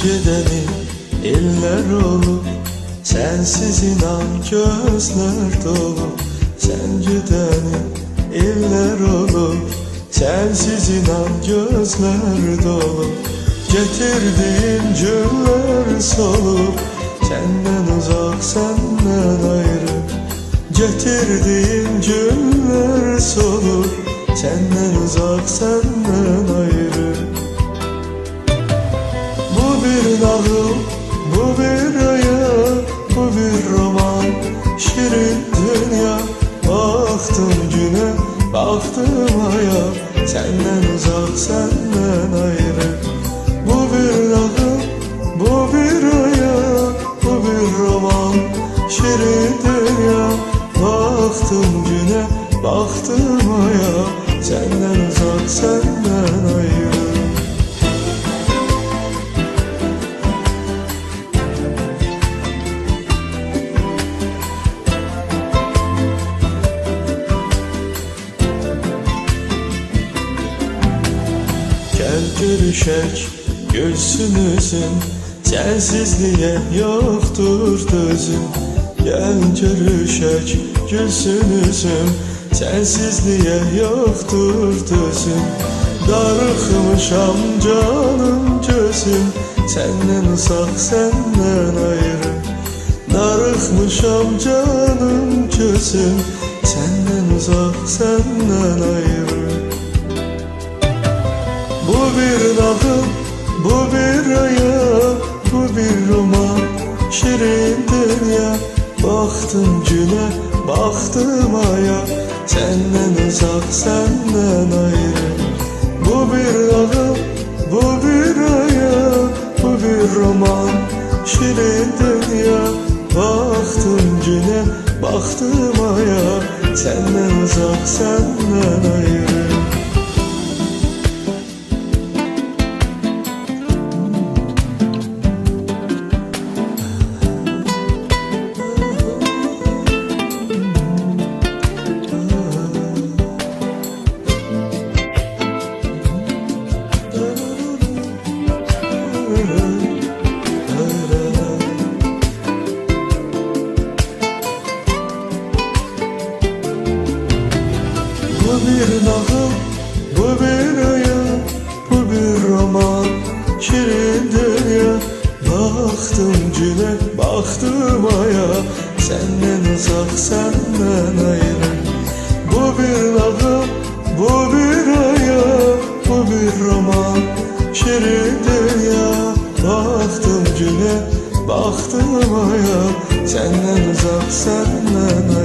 Sencedeni iller olup Sensiz inan gözler dolu. Sencedeni iller olup Sensiz inan gözler dolu. Getirdiğin cümler solup Senden uzak senden ayrı. Getirdiğin cümler solup Senden uzak senden Nağıl, bu bir hayal, bu bir roman. Şirin dünya, baktım güne, baktım aya. Senden uzak, senden ayrı. Bu bir nağıl, bu bir hayal, bu bir roman. Şirin dünya, baktım güne, baktım aya. Senden uzak, senden ayrı Gel görüşek gülsünüzün Sensizliğe yoktur düzüm Gel görüşek gülsünüzün Sensizliğe yoktur düzüm Darıkmışam canım gözüm Senden uzak senden ayrı. Darıkmışam canım gözüm Senden uzak senden ayrı bu bir nağıl, bu bir hayal, bu bir roman. Şirin dünya, baktım güne, baktım aya. Senden uzak, senden ayrı. Bu bir nağıl, bu bir hayal, bu bir roman. Şirin dünya, baktım güne, baktım aya. Senden uzak, senden ayrı bir hayal, bu bir roman Şirin dünya, baktım güne, baktım aya. Senden uzak, senden ayrı. Bu bir nağıl, bu bir hayal, bu bir roman Şirin dünya, baktım güne, baktım aya. Senden uzak, senden